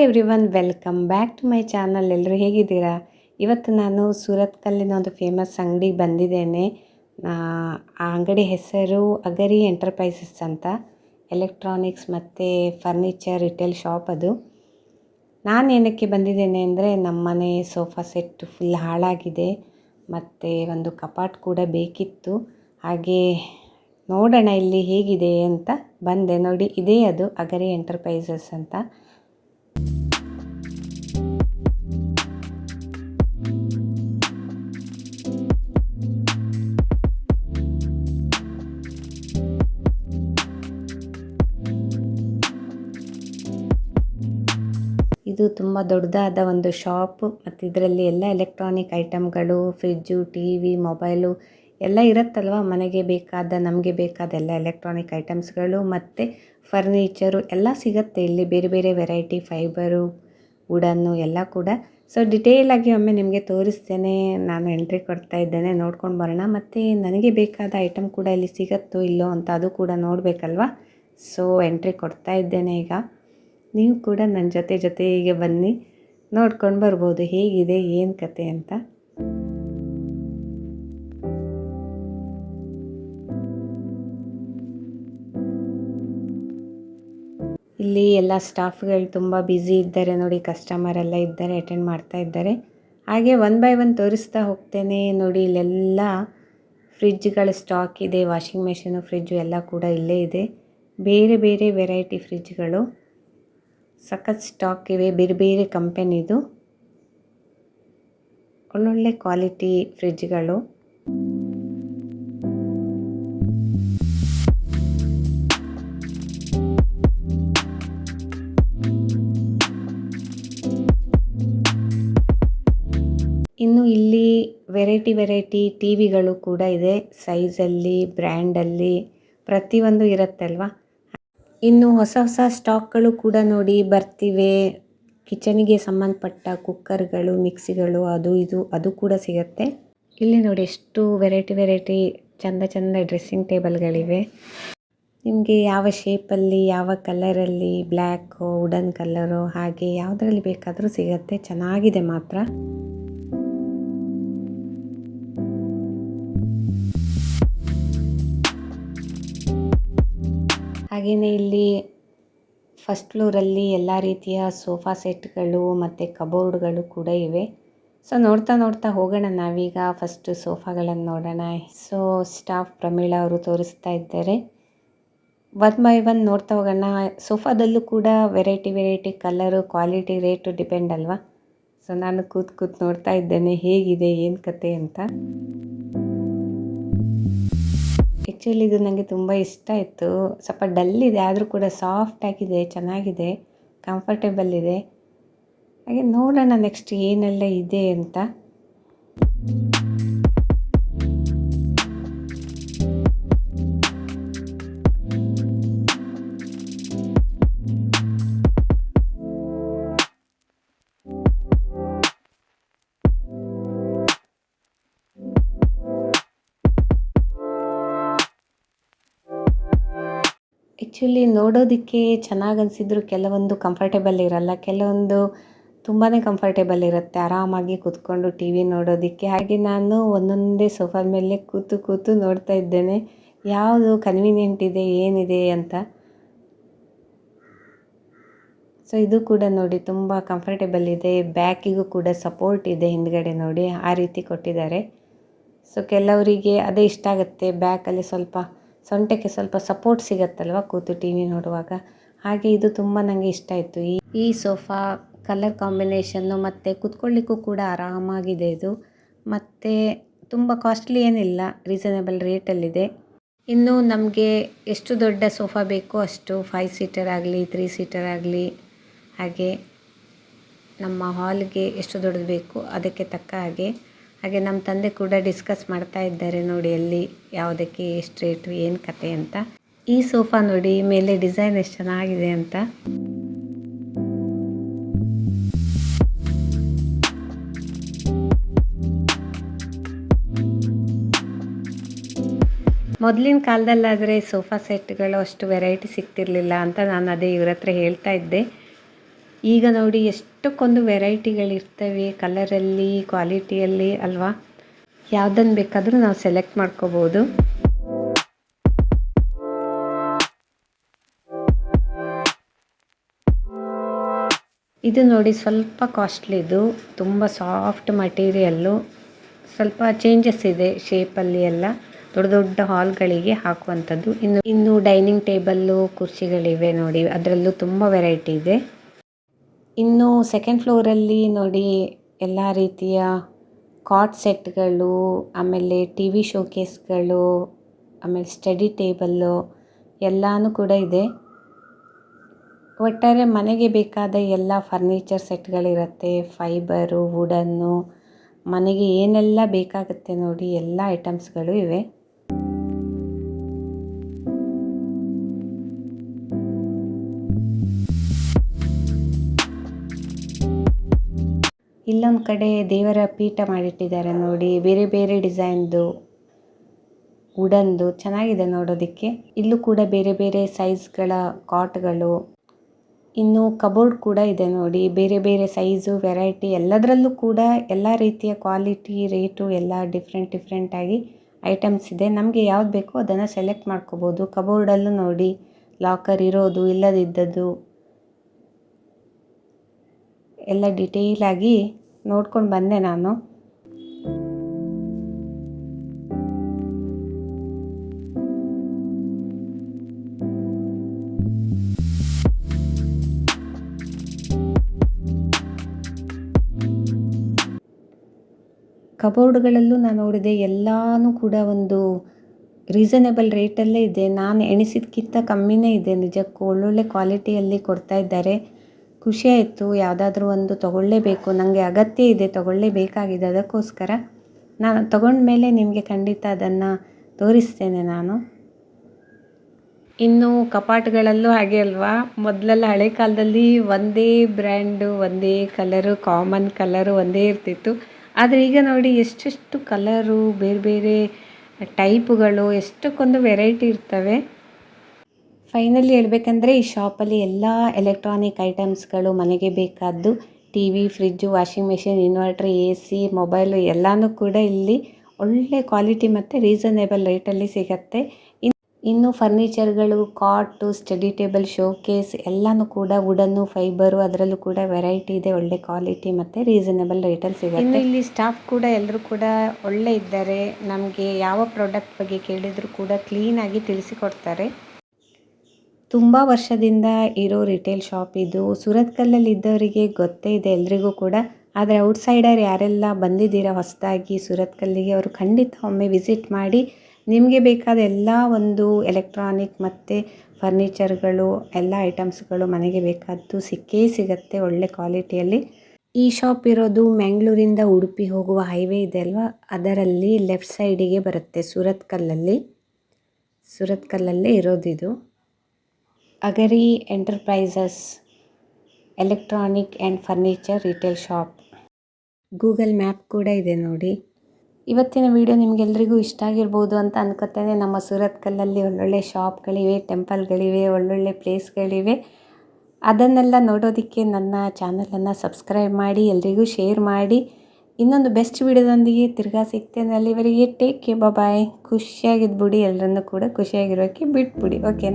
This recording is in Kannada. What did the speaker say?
Hi every welcome back to my channel. ಎಲ್ಲರೂ ಹೇಗಿದ್ದೀರಾ? ಇವತ್ತು ನಾನು ಸೂರತ್ಕಲ್ಲಿನ ಒಂದು ಫೇಮಸ್ ಅಂಗಡಿಗೆ ಬಂದಿದ್ದೇನೆ. ಆ ಅಂಗಡಿ ಹೆಸರು ಅಗರಿ ಎಂಟರ್ಪ್ರೈಸಸ್ ಅಂತ. ಎಲೆಕ್ಟ್ರಾನಿಕ್ಸ್ ಮತ್ತು ಫರ್ನಿಚರ್, ರಿಟೇಲ್ ಶಾಪ್ ಅದು. ನಾನು ಏನಕ್ಕೆ ಬಂದಿದ್ದೇನೆ ಅಂದರೆ ನಮ್ಮ ಮನೆ ಸೋಫಾ ಸೆಟ್ ಫುಲ್ ಹಾಳಾಗಿದೆ. ಮತ್ತು ಒಂದು ಕಪಾಟ್ ಕೂಡ ಬೇಕಿತ್ತು. ಹಾಗೆ ನೋಡೋಣ ಇಲ್ಲಿ ಹೇಗಿದೆ ಅಂತ ಬಂದೆ. ನೋಡಿ, ಇದೇ ಅದು ಅಗರಿ ಎಂಟರ್ಪ್ರೈಸಸ್ ಅಂತ. ಇದು ತುಂಬ ದೊಡ್ಡದಾದ ಒಂದು ಶಾಪ್ ಮತ್ತು ಇದರಲ್ಲಿ ಎಲ್ಲ ಎಲೆಕ್ಟ್ರಾನಿಕ್ ಐಟಮ್ಗಳು ಫ್ರಿಜ್ಜು ಟಿ ವಿ ಮೊಬೈಲು ಎಲ್ಲ ಇರುತ್ತಲ್ವ? ಮನೆಗೆ ಬೇಕಾದ, ನಮಗೆ ಬೇಕಾದ ಎಲ್ಲ ಎಲೆಕ್ಟ್ರಾನಿಕ್ ಐಟಮ್ಸ್ಗಳು ಮತ್ತು ಫರ್ನಿಚರು ಎಲ್ಲ ಸಿಗುತ್ತೆ. ಇಲ್ಲಿ ಬೇರೆ ಬೇರೆ ವೆರೈಟಿ ಫೈಬರು, ವುಡನ್ನು ಎಲ್ಲ ಕೂಡ. ಸೊ ಡಿಟೇಲಾಗಿ ಒಮ್ಮೆ ನಿಮಗೆ ತೋರಿಸ್ತೇನೆ. ನಾನು ಎಂಟ್ರಿ ಕೊಡ್ತಾ ಇದ್ದೇನೆ. ನೋಡ್ಕೊಂಡು ಬರೋಣ. ಮತ್ತು ನನಗೆ ಬೇಕಾದ ಐಟಮ್ ಕೂಡ ಇಲ್ಲಿ ಸಿಗುತ್ತೋ ಇಲ್ಲೋ ಅಂತ ಅದು ಕೂಡ ನೋಡಬೇಕಲ್ವಾ? ಸೊ ಎಂಟ್ರಿ ಕೊಡ್ತಾ ಇದ್ದೇನೆ ಈಗ. ನೀವು ಕೂಡ ನನ್ನ ಜೊತೆ ಜೊತೆಗೆ ಬನ್ನಿ, ನೋಡ್ಕೊಂಡು ಬರ್ಬೋದು ಹೇಗಿದೆ, ಏನು ಕತೆ ಅಂತ. ಇಲ್ಲಿ ಎಲ್ಲ ಸ್ಟಾಫ್ಗಳು ತುಂಬ ಬ್ಯುಸಿ ಇದ್ದಾರೆ ನೋಡಿ, ಕಸ್ಟಮರ್ ಎಲ್ಲ ಇದ್ದಾರೆ, ಅಟೆಂಡ್ ಮಾಡ್ತಾ ಇದ್ದಾರೆ. ಹಾಗೆ ಒನ್ ಬೈ ಒನ್ ತೋರಿಸ್ತಾ ಹೋಗ್ತೇನೆ ನೋಡಿ, ಇಲ್ಲೆಲ್ಲ ಫ್ರಿಜ್ಗಳ ಸ್ಟಾಕ್ ಇದೆ, ವಾಷಿಂಗ್ ಮೆಷಿನು, ಫ್ರಿಜ್ಜು ಎಲ್ಲ ಕೂಡ ಇಲ್ಲೇ ಇದೆ. ಬೇರೆ ಬೇರೆ ವೆರೈಟಿ ಫ್ರಿಜ್ಗಳು. ಸಖತ್ ಸ್ಟಾಕ್ ಇವೆ, ಬೇರೆ ಬೇರೆ ಕಂಪೆನಿದು ಒಳ್ಳೊಳ್ಳೆ ಕ್ವಾಲಿಟಿ ಫ್ರಿಜ್ಗಳು ಇನ್ನು ಇಲ್ಲಿ ವೆರೈಟಿ ವೆರೈಟಿ ಟಿ ವಿಗಳು ಕೂಡ ಇದೆ. ಸೈಜಲ್ಲಿ ಬ್ರ್ಯಾಂಡಲ್ಲಿ ಪ್ರತಿಯೊಂದು ಇರುತ್ತಲ್ವ? ಇನ್ನು ಹೊಸ ಹೊಸ ಸ್ಟಾಕ್ಗಳು ಕೂಡ ನೋಡಿ ಬರ್ತಿವೆ. ಕಿಚನಿಗೆ ಸಂಬಂಧಪಟ್ಟ ಕುಕ್ಕರ್ಗಳು, ಮಿಕ್ಸಿಗಳು ಅದು ಇದು ಅದು ಕೂಡ ಸಿಗುತ್ತೆ. ಇಲ್ಲಿ ನೋಡಿ ಎಷ್ಟು ವೆರೈಟಿ ವೆರೈಟಿ ಚಂದ ಚಂದ ಡ್ರೆಸ್ಸಿಂಗ್ ಟೇಬಲ್ಗಳಿವೆ. ನಿಮಗೆ ಯಾವ ಶೇಪಲ್ಲಿ, ಯಾವ ಕಲರಲ್ಲಿ ಬ್ಲ್ಯಾಕು, ವುಡನ್ ಕಲರು ಹಾಗೆ ಯಾವುದರಲ್ಲಿ ಬೇಕಾದರೂ ಸಿಗುತ್ತೆ. ಚೆನ್ನಾಗಿದೆ ಮಾತ್ರ. ಹಾಗೆಯೇ ಇಲ್ಲಿ ಫಸ್ಟ್ ಫ್ಲೋರಲ್ಲಿ ಎಲ್ಲ ರೀತಿಯ ಸೋಫಾ ಸೆಟ್ಗಳು ಮತ್ತು ಕಬೋರ್ಡ್ಗಳು ಕೂಡ ಇವೆ. ಸೊ ನೋಡ್ತಾ ನೋಡ್ತಾ ಹೋಗೋಣ ನಾವೀಗ ಫಸ್ಟು ಸೋಫಾಗಳನ್ನು ನೋಡೋಣ. ಸೊ ಸ್ಟಾಫ್ ಪ್ರಮೀಳಾ ಅವರು ತೋರಿಸ್ತಾ ಇದ್ದಾರೆ. ಒನ್ ಬೈ ಒನ್ ನೋಡ್ತಾ ಹೋಗೋಣ. ಸೋಫಾದಲ್ಲೂ ಕೂಡ variety variety colour quality rate depend ಅಲ್ವಾ? ಸೊ ನಾನು ಕೂತ್ ಕೂತ್ ನೋಡ್ತಾ ಇದ್ದೇನೆ. ಹೇಗಿದೆ, ಏನು ಕತೆ ಅಂತ? ಆ್ಯಕ್ಚುಲಿ ಇದು ನನಗೆ ತುಂಬ ಇಷ್ಟ ಇತ್ತು ಸ್ವಲ್ಪ ಡಲ್ ಇದೆ, ಆದರೂ ಕೂಡ ಸಾಫ್ಟ್ ಆಗಿದೆ, ಚೆನ್ನಾಗಿದೆ ಕಂಫರ್ಟೇಬಲ್ ಇದೆ. ಹಾಗೆ ನೋಡೋಣ ನೆಕ್ಸ್ಟ್ ಏನೆಲ್ಲ ಇದೆ ಅಂತ. ಆ್ಯಕ್ಚುಲಿ ನೋಡೋದಕ್ಕೆ ಚೆನ್ನಾಗಿ ಅನಿಸಿದ್ರು ಕೆಲವೊಂದು ಕಂಫರ್ಟೇಬಲ್ ಇರಲ್ಲ, ಕೆಲವೊಂದು ತುಂಬಾ ಕಂಫರ್ಟೇಬಲ್ ಇರುತ್ತೆ, ಆರಾಮಾಗಿ ಕೂತ್ಕೊಂಡು ಟಿ ವಿ ನೋಡೋದಕ್ಕೆ. ಹಾಗೆ ನಾನು ಒಂದೊಂದೇ ಸೋಫಾದ ಮೇಲೆ ಕೂತು ಕೂತು ನೋಡ್ತಾ ಇದ್ದೇನೆ. ಯಾವುದು ಕನ್ವೀನಿಯೆಂಟ್ ಇದೆ, ಏನಿದೆ ಅಂತ. ಸೊ ಇದು ಕೂಡ ನೋಡಿ ತುಂಬ ಕಂಫರ್ಟೇಬಲ್ ಇದೆ. ಬ್ಯಾಕಿಗೂ ಕೂಡ ಸಪೋರ್ಟ್ ಇದೆ ಹಿಂದ್ಗಡೆ ನೋಡಿ, ಆ ರೀತಿ ಕೊಟ್ಟಿದ್ದಾರೆ. ಸೊ ಕೆಲವರಿಗೆ ಅದೇ ಇಷ್ಟ ಆಗುತ್ತೆ ಬ್ಯಾಕಲ್ಲಿ ಸ್ವಲ್ಪ ಸೊಂಟಕ್ಕೆ ಸ್ವಲ್ಪ ಸಪೋರ್ಟ್ ಸಿಗತ್ತಲ್ವ ಕೂತು ಟಿ ವಿ ನೋಡುವಾಗ? ಹಾಗೆ ಇದು ತುಂಬ ನನಗೆ ಇಷ್ಟ ಆಯಿತು. ಈ ಈ ಸೋಫಾ ಕಲರ್ ಕಾಂಬಿನೇಷನ್ನು ಮತ್ತು ಕೂತ್ಕೊಳ್ಳಿಕ್ಕೂ ಕೂಡ ಆರಾಮಾಗಿದೆ ಇದು. ಮತ್ತು ತುಂಬ ಕಾಸ್ಟ್ಲಿ ಏನಿಲ್ಲ ರೀಸನೇಬಲ್ ರೇಟಲ್ಲಿದೆ ಇನ್ನು ನಮಗೆ ಎಷ್ಟು ದೊಡ್ಡ ಸೋಫಾ ಬೇಕೋ ಅಷ್ಟು ಫೈವ್ ಸೀಟರ್ ಆಗಲಿ ತ್ರೀ ಸೀಟರ್ ಆಗಲಿ, ಹಾಗೆ ನಮ್ಮ ಹಾಲ್ಗೆ ಎಷ್ಟು ದೊಡ್ಡದು ಬೇಕು ಅದಕ್ಕೆ ತಕ್ಕ ಹಾಗೆ ಹಾಗೆ ನಮ್ಮ ತಂದೆ ಕೂಡ ಡಿಸ್ಕಸ್ ಮಾಡ್ತಾ ಇದ್ದಾರೆ ನೋಡಿ ಎಲ್ಲಿ ಯಾವುದಕ್ಕೆ ಎಷ್ಟು ರೇಟು, ಏನು ಕತೆ ಅಂತ. ಈ ಸೋಫಾ ನೋಡಿ ಮೇಲೆ ಡಿಸೈನ್ ಎಷ್ಟು ಚೆನ್ನಾಗಿದೆ ಅಂತ. ಮೊದಲಿನ ಕಾಲದಲ್ಲಾದರೆ ಸೋಫಾ ಸೆಟ್ಗಳು ಅಷ್ಟು ವೆರೈಟಿ ಸಿಗ್ತಿರಲಿಲ್ಲ ಅಂತ ನಾನು ಅದೇ ಇವ್ರ ಹತ್ರ ಹೇಳ್ತಾ ಇದ್ದೆ. ಈಗ ನೋಡಿ ಎಷ್ಟಕ್ಕೊಂದು ವೆರೈಟಿಗಳಿರ್ತವೆ, ಕಲರಲ್ಲಿ, ಕ್ವಾಲಿಟಿಯಲ್ಲಿ ಅಲ್ವಾ? ಯಾವುದನ್ನು ಬೇಕಾದರೂ ನಾವು ಸೆಲೆಕ್ಟ್ ಮಾಡ್ಕೋಬೋದು. ಇದು ನೋಡಿ ಸ್ವಲ್ಪ ಕಾಸ್ಟ್ಲಿದು, ತುಂಬ ಸಾಫ್ಟ್ ಮಟೀರಿಯಲ್ಲು. ಸ್ವಲ್ಪ ಚೇಂಜಸ್ ಇದೆ ಶೇಪಲ್ಲಿ ಎಲ್ಲ. ದೊಡ್ಡ ದೊಡ್ಡ ಹಾಲ್ಗಳಿಗೆ ಹಾಕುವಂಥದ್ದು. ಇನ್ನು ಇನ್ನು ಡೈನಿಂಗ್ ಟೇಬಲ್ಲು, ಕುರ್ಚಿಗಳಿವೆ ನೋಡಿ. ಅದರಲ್ಲೂ ತುಂಬ ವೆರೈಟಿ ಇದೆ. ಇನ್ನು ಸೆಕೆಂಡ್ ಫ್ಲೋರಲ್ಲಿ ನೋಡಿ ಎಲ್ಲ ರೀತಿಯ ಕಾಟ್ ಸೆಟ್ಗಳು ಆಮೇಲೆ ಟಿ ವಿ ಶೋಕೇಸ್ಗಳು ಆಮೇಲೆ ಸ್ಟಡಿ ಟೇಬಲ್ಲು ಎಲ್ಲನೂ ಕೂಡ ಇದೆ. ಒಟ್ಟಾರೆ ಮನೆಗೆ ಬೇಕಾದ ಎಲ್ಲ ಫರ್ನಿಚರ್ ಸೆಟ್ಗಳಿರುತ್ತೆ ಫೈಬರು ವುಡನ್ನು ಮನೆಗೆ ಏನೆಲ್ಲ ಬೇಕಾಗುತ್ತೆ ನೋಡಿ ಎಲ್ಲ ಐಟಮ್ಸ್ಗಳು ಇವೆ. ಇಲ್ಲೊಂದು ಕಡೆ ದೇವರ ಪೀಠ ಮಾಡಿಟ್ಟಿದ್ದಾರೆ ನೋಡಿ. ಬೇರೆ ಬೇರೆ ಡಿಸೈನ್ದು ವುಡನ್ದು ಚೆನ್ನಾಗಿದೆ ನೋಡೋದಕ್ಕೆ. ಇಲ್ಲೂ ಕೂಡ ಬೇರೆ ಬೇರೆ ಸೈಜ್ಗಳ ಕಾಟ್ಗಳು. ಇನ್ನು ಕಬೋರ್ಡ್ ಕೂಡ ಇದೆ ನೋಡಿ. ಬೇರೆ ಬೇರೆ ಸೈಜು, ವೆರೈಟಿ ಎಲ್ಲದರಲ್ಲೂ ಕೂಡ ಎಲ್ಲ ರೀತಿಯ ಕ್ವಾಲಿಟಿ, ರೇಟು ಎಲ್ಲ ಡಿಫ್ರೆಂಟ್ ಡಿಫ್ರೆಂಟಾಗಿ ಐಟಮ್ಸ್ ಇದೆ. ನಮಗೆ ಯಾವ್ದು ಬೇಕೋ ಅದನ್ನು ಸೆಲೆಕ್ಟ್ ಮಾಡ್ಕೋಬೋದು. ಕಬೋರ್ಡಲ್ಲೂ ನೋಡಿ. ಲಾಕರ್ ಇರೋದು, ಇಲ್ಲದಿದ್ದದ್ದು ಎಲ್ಲ ಡಿಟೇಲಾಗಿ ನೋಡ್ಕೊಂಡು ಬಂದೆ ನಾನು. ಕಬೋರ್ಡ್ಗಳಲ್ಲೂ ನಾನು ನೋಡಿದೆ, ಎಲ್ಲನೂ ಕೂಡ ಒಂದು ರೀಸನೇಬಲ್ ರೇಟಲ್ಲೇ ಇದೆ. ನಾನು ಎಣಿಸಿದ್ಕಿಂತ ಕಮ್ಮಿನೇ ಇದೆ ನಿಜಕ್ಕೂ. ಒಳ್ಳೊಳ್ಳೆ ಕ್ವಾಲಿಟಿಯಲ್ಲಿ ಕೊಡ್ತಾ ಇದ್ದಾರೆ. ಖುಷಿ ಆಯಿತು ಯಾವುದಾದ್ರೂ ಒಂದು ತೊಗೊಳ್ಳೇಬೇಕು. ನನಗೆ ಅಗತ್ಯ ಇದೆ, ತೊಗೊಳ್ಳೇಬೇಕಾಗಿದೆ. ಅದಕ್ಕೋಸ್ಕರ ನಾನು ತಗೊಂಡ್ಮೇಲೆ ನಿಮಗೆ ಖಂಡಿತ ಅದನ್ನು ತೋರಿಸ್ತೇನೆ ನಾನು. ಇನ್ನು ಕಪಾಟುಗಳಲ್ಲೂ ಹಾಗೆ ಅಲ್ವಾ? ಮೊದಲೆಲ್ಲ ಹಳೆ ಕಾಲದಲ್ಲಿ ಒಂದೇ ಬ್ರ್ಯಾಂಡು, ಒಂದೇ ಕಲರು, ಕಾಮನ್ ಕಲರು ಒಂದೇ ಇರ್ತಿತ್ತು. ಆದರೆ ಈಗ ನೋಡಿ ಎಷ್ಟೆಷ್ಟು ಕಲರು ಬೇರೆ ಬೇರೆ ಟೈಪುಗಳು, ಎಷ್ಟಕ್ಕೊಂದು ವೆರೈಟಿ ಇರ್ತವೆ. ಫೈನಲಿ ಹೇಳ್ಬೇಕಂದ್ರೆ ಈ ಶಾಪಲ್ಲಿ ಎಲ್ಲ ಎಲೆಕ್ಟ್ರಾನಿಕ್ ಐಟಮ್ಸ್ಗಳು ಮನೆಗೆ ಬೇಕಾದ್ದು T V fridge washing machine inverter A C mobile ಎಲ್ಲನೂ ಕೂಡ ಇಲ್ಲಿ ಒಳ್ಳೆ ಕ್ವಾಲಿಟಿ ಮತ್ತು ರೀಸನೇಬಲ್ ರೇಟಲ್ಲಿ ಸಿಗತ್ತೆ. ಇನ್ನು ಇನ್ನು ಫರ್ನಿಚರ್ಗಳು ಕಾಟು ಸ್ಟಡಿ ಟೇಬಲ್ ಶೋಕೇಸ್ ಎಲ್ಲನೂ ಕೂಡ ವುಡನ್ನು ಫೈಬರು ಅದರಲ್ಲೂ ಕೂಡ ವೆರೈಟಿ ಇದೆ, ಒಳ್ಳೆ ಕ್ವಾಲಿಟಿ ಮತ್ತು ರೀಸನೇಬಲ್ ರೇಟಲ್ಲಿ ಸಿಗುತ್ತೆ. ಇಲ್ಲಿ ಸ್ಟಾಫ್ ಕೂಡ ಎಲ್ಲರೂ ಕೂಡ ಒಳ್ಳೆ ಇದ್ದಾರೆ. ನಮಗೆ ಯಾವ ಪ್ರಾಡಕ್ಟ್ ಬಗ್ಗೆ ಕೇಳಿದರೂ ಕೂಡ ಕ್ಲೀನಾಗಿ ತಿಳಿಸಿಕೊಡ್ತಾರೆ. ತುಂಬ ವರ್ಷದಿಂದ ಇರೋ ರಿಟೇಲ್ ಶಾಪ್ ಇದು. ಸುರತ್ಕಲ್ಲಲ್ಲಿ ಇದ್ದವರಿಗೆ ಗೊತ್ತೇ ಇದೆ ಎಲ್ರಿಗೂ ಕೂಡ. ಆದರೆ ಔಟ್ಸೈಡರ್ ಯಾರೆಲ್ಲ ಬಂದಿದ್ದೀರಾ ಹೊಸದಾಗಿ ಸುರತ್ಕಲ್ಲಿಗೆ ಅವರು ಖಂಡಿತ ಒಮ್ಮೆ ವಿಸಿಟ್ ಮಾಡಿ ನಿಮಗೆ ಬೇಕಾದ ಎಲ್ಲ ಒಂದು ಎಲೆಕ್ಟ್ರಾನಿಕ್ ಮತ್ತು ಫರ್ನಿಚರ್ಗಳು ಎಲ್ಲ ಐಟಮ್ಸ್ಗಳು ಮನೆಗೆ ಬೇಕಾದ್ದು ಸಿಕ್ಕೇ ಸಿಗುತ್ತೆ ಒಳ್ಳೆ ಕ್ವಾಲಿಟಿಯಲ್ಲಿ ಈ ಶಾಪ್ ಇರೋದು ಮ್ಯಾಂಗ್ಳೂರಿಂದ ಉಡುಪಿ ಹೋಗುವ ಹೈವೇ ಇದೆ ಅಲ್ವಾ? ಅದರಲ್ಲಿ ಲೆಫ್ಟ್ ಸೈಡಿಗೆ ಬರುತ್ತೆ ಸುರತ್ಕಲ್ಲಲ್ಲಿ ಸುರತ್ಕಲ್ಲಲ್ಲೇ ಇರೋದಿದು. Agari enterprises, electronic and furniture retail shop. Google map ಕೂಡ ಇದೆ ನೋಡಿ. ಇವತ್ತಿನ ವಿಡಿಯೋ ನಿಮಗೆಲ್ರಿಗೂ ಇಷ್ಟ ಆಗಿರ್ಬೋದು ಅಂತ ಅನ್ಕೋತೇನೆ. ನಮ್ಮ ಸೂರತ್ಕಲ್ಲಲ್ಲಿ ಒಳ್ಳೊಳ್ಳೆ ಶಾಪ್ಗಳಿವೆ, ಟೆಂಪಲ್ಗಳಿವೆ, ಒಳ್ಳೊಳ್ಳೆ ಪ್ಲೇಸ್ಗಳಿವೆ. ಅದನ್ನೆಲ್ಲ ನೋಡೋದಕ್ಕೆ ನನ್ನ ಚಾನಲನ್ನು ಸಬ್ಸ್ಕ್ರೈಬ್ ಮಾಡಿ, ಎಲ್ರಿಗೂ ಶೇರ್ ಮಾಡಿ. ಇನ್ನೊಂದು ಬೆಸ್ಟ್ ವಿಡಿಯೋದೊಂದಿಗೆ ತಿರ್ಗಾ ಸಿಗ್ತೇನೆ ಅಲ್ಲಿವರೆಗೆ. ಟೇಕ್ ಕೆ ಬಾಯ್ ಖುಷಿಯಾಗಿದ್ಬಿಡಿ. ಎಲ್ಲರನ್ನೂ ಕೂಡ ಖುಷಿಯಾಗಿರೋಕ್ಕೆ ಬಿಟ್ಬಿಡಿ. ಓಕೆ